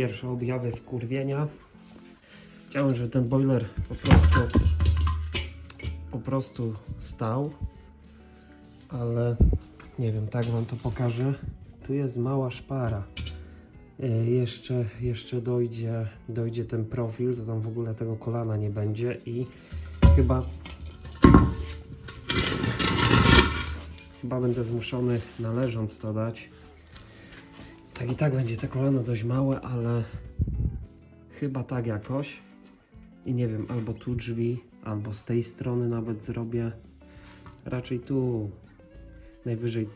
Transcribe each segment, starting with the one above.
pierwsze objawy wkurwienia. Chciałem, żeby ten boiler po prostu po prostu stał, ale nie wiem, tak wam to pokażę. Tu jest mała szpara. E, Jeszcze, jeszcze dojdzie, dojdzie ten profil, to tam w ogóle tego kolana nie będzie i chyba chyba będę zmuszony należąc to dać. Tak i tak będzie te kolano dość małe, ale chyba tak jakoś. I nie wiem, albo tu drzwi, albo z tej strony nawet zrobię. Raczej tu. Najwyżej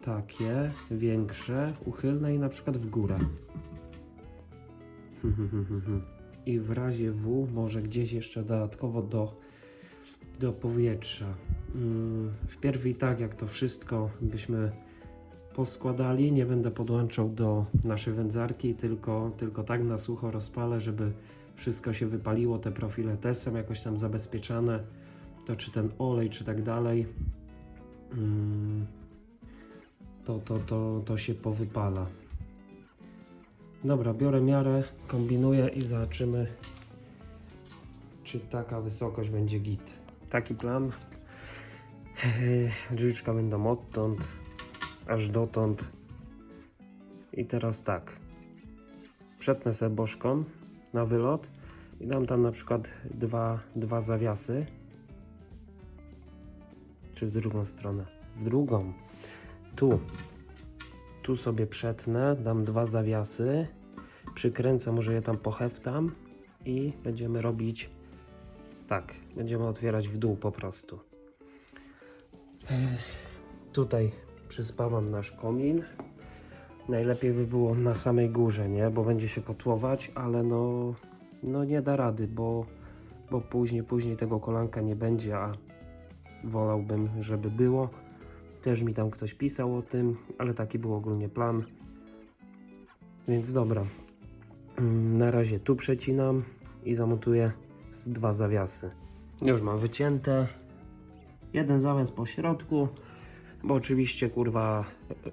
takie, większe, uchylne i na przykład w górę. I w razie W może gdzieś jeszcze dodatkowo do, do powietrza. Mm, Wpierw i tak jak to wszystko byśmy poskładali, nie będę podłączał do naszej wędzarki, tylko, tylko tak na sucho rozpalę, żeby wszystko się wypaliło. Te profile też są jakoś tam zabezpieczane. To czy ten olej, czy tak dalej. Mm, to, to, to, to się powypala. Dobra, biorę miarę, kombinuję i zobaczymy, czy taka wysokość będzie git. Taki plan. Drzwiczka będą odtąd, aż dotąd. I teraz tak. Przetnę sobie bożką na wylot i dam tam na przykład dwa, dwa zawiasy. Czy w drugą stronę? W drugą. Tu. Tu sobie przetnę, dam dwa zawiasy, przykręcę, może je tam poheftam i będziemy robić tak. Będziemy otwierać w dół po prostu. Tutaj przyspawam nasz komin. Najlepiej by było na samej górze, nie? Bo będzie się kotłować, ale no, no nie da rady, bo, bo później, później tego kolanka nie będzie, a wolałbym, żeby było. Też mi tam ktoś pisał o tym, ale taki był ogólnie plan. Więc dobra. Mm, Na razie tu przecinam i zamontuję z dwa zawiasy. Już mam wycięte. Jeden zawias po środku, bo oczywiście kurwa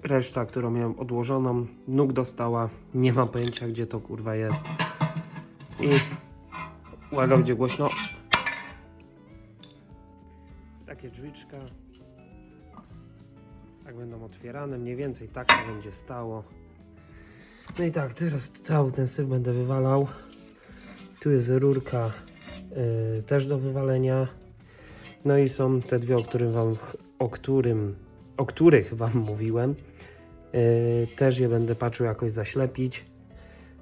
reszta, którą miałem odłożoną, nóg dostała. Nie mam pojęcia gdzie to kurwa jest. I uwaga, będzie głośno. Takie drzwiczka. Tak będą otwierane, mniej więcej tak to będzie stało. No i tak, teraz cały ten syf będę wywalał. Tu jest rurka y, też do wywalenia. No i są te dwie, o którym wam, o którym, o których wam mówiłem. Y, też je będę patrzył jakoś zaślepić.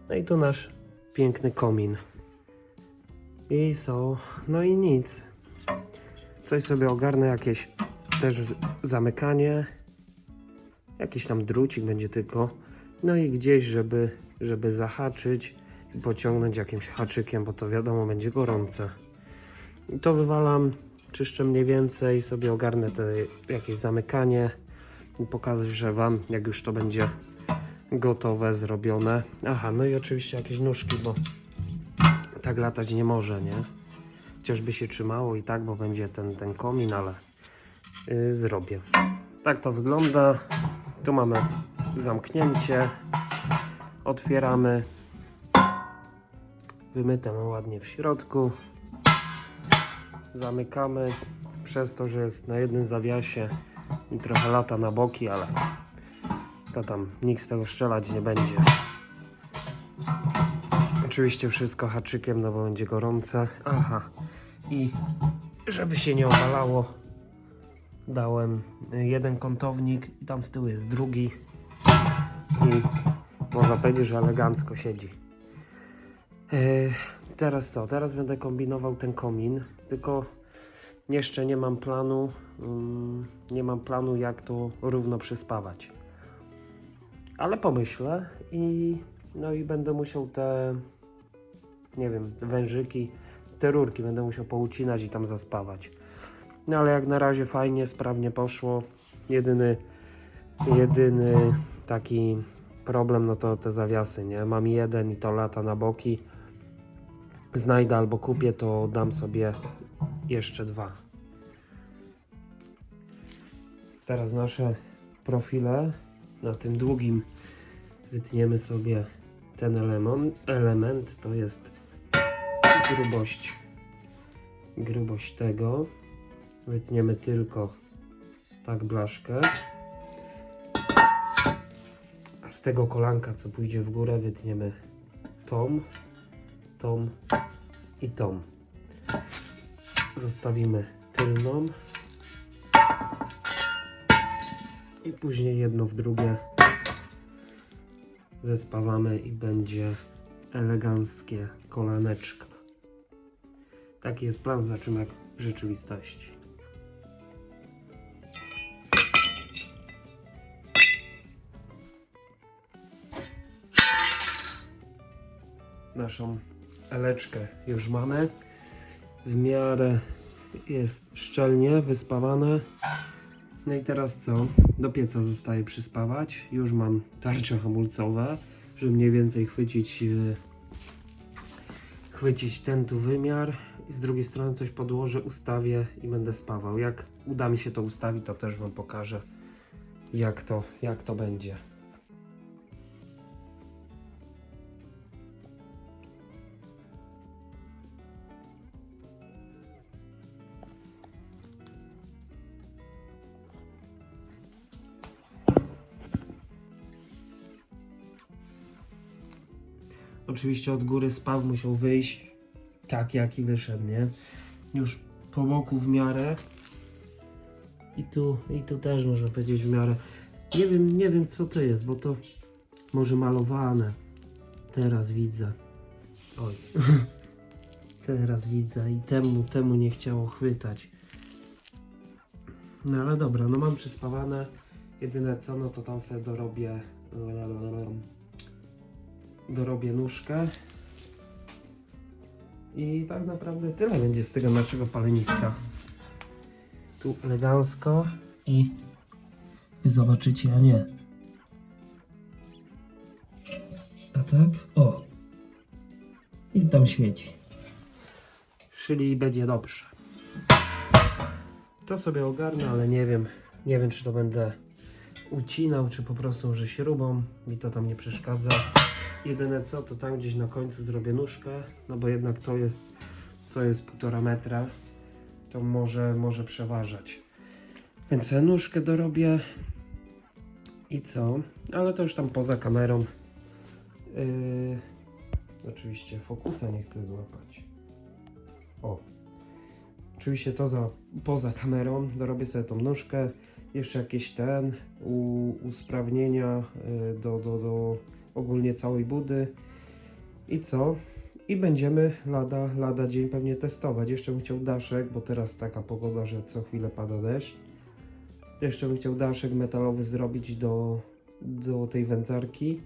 No i tu nasz piękny komin. I są, no i nic. Coś sobie ogarnę, jakieś też zamykanie. Jakiś tam drucik będzie tylko. No i gdzieś, żeby, żeby zahaczyć i pociągnąć jakimś haczykiem, bo to wiadomo będzie gorące. I to wywalam, czyszczę mniej więcej, sobie ogarnę te jakieś zamykanie i pokazać, że Wam, jak już to będzie gotowe, zrobione. Aha, no i oczywiście jakieś nóżki, bo tak latać nie może, nie? Chociażby się trzymało i tak, bo będzie ten, ten komin, ale yy, zrobię. Tak to wygląda. Tu mamy zamknięcie. Otwieramy. Wymyte ładnie w środku. Zamykamy. Przez to, że jest na jednym zawiasie i trochę lata na boki, ale to tam nikt z tego strzelać nie będzie. Oczywiście wszystko haczykiem, no bo będzie gorące. Aha. I żeby się nie obalało, dałem jeden kątownik i tam z tyłu jest drugi i można powiedzieć, że elegancko siedzi. Yy, teraz co? Teraz będę kombinował ten komin, tylko jeszcze nie mam planu, mm, nie mam planu jak to równo przyspawać. Ale pomyślę i no i będę musiał te nie wiem, wężyki, te rurki będę musiał poucinać i tam zaspawać. No ale jak na razie fajnie, sprawnie poszło. Jedyny, jedyny taki problem, no to te zawiasy, nie? Mam jeden i to lata na boki. Znajdę albo kupię, to dam sobie jeszcze dwa. Teraz nasze profile na tym długim wytniemy sobie ten element, element to jest grubość grubość tego. Wytniemy tylko tak blaszkę. A z tego kolanka, co pójdzie w górę, wytniemy tą, tą i tą. Zostawimy tylną. I później jedno w drugie zespawamy i będzie eleganckie kolaneczko. Taki jest plan, zobaczymy jak w rzeczywistości. Naszą eleczkę już mamy. W miarę jest szczelnie wyspawane. No i teraz co? Do pieca zostaje przyspawać. Już mam tarcze hamulcowe, żeby mniej więcej chwycić e, chwycić ten tu wymiar i z drugiej strony coś podłożę, ustawię i będę spawał. Jak uda mi się to ustawić, to też Wam pokażę jak to, jak to będzie. Oczywiście od góry spaw musiał wyjść tak jak i wyszedł, nie? Już po boku w miarę. I tu, i tu też można powiedzieć w miarę. Nie wiem, nie wiem co to jest, bo to może malowane. Teraz widzę. Oj. Teraz widzę i temu, temu nie chciało chwytać. No ale dobra, no mam przyspawane. Jedyne co, no to tam sobie dorobię dorobię nóżkę. I tak naprawdę tyle będzie z tego naszego paleniska. Tu elegancko i zobaczycie, a nie. A tak? O! I tam świeci. Czyli będzie dobrze. To sobie ogarnę, ale nie wiem. Nie wiem, czy to będę ucinał, czy po prostu użyję śrubą. Mi to tam nie przeszkadza. Jedyne co, to tam gdzieś na końcu zrobię nóżkę, no bo jednak to jest, to jest półtora metra, to może, może przeważać. Więc nóżkę dorobię i co? Ale to już tam poza kamerą. Yy, oczywiście fokusa nie chcę złapać. O. Oczywiście to za, poza kamerą dorobię sobie tą nóżkę. Jeszcze jakieś ten u, usprawnienia yy, do, do, do ogólnie całej budy. I co? I będziemy lada, lada dzień pewnie testować. Jeszcze bym chciał daszek, bo teraz taka pogoda, że co chwilę pada deszcz. Jeszcze bym chciał daszek metalowy zrobić do, do tej wędzarki.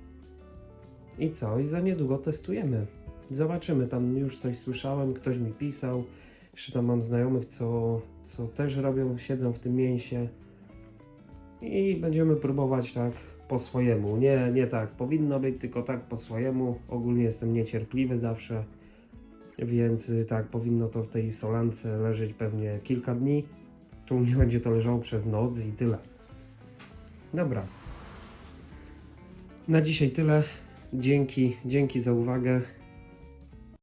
I co? I za niedługo testujemy. Zobaczymy, tam już coś słyszałem, ktoś mi pisał. Jeszcze tam mam znajomych, co, co też robią, siedzą w tym mięsie. I będziemy próbować tak po swojemu. Nie, nie tak powinno być, tylko tak po swojemu. Ogólnie jestem niecierpliwy zawsze, więc y, tak powinno to w tej solance leżeć pewnie kilka dni. Tu u mnie będzie to leżało przez noc i tyle. Dobra. Na dzisiaj tyle. Dzięki, dzięki za uwagę.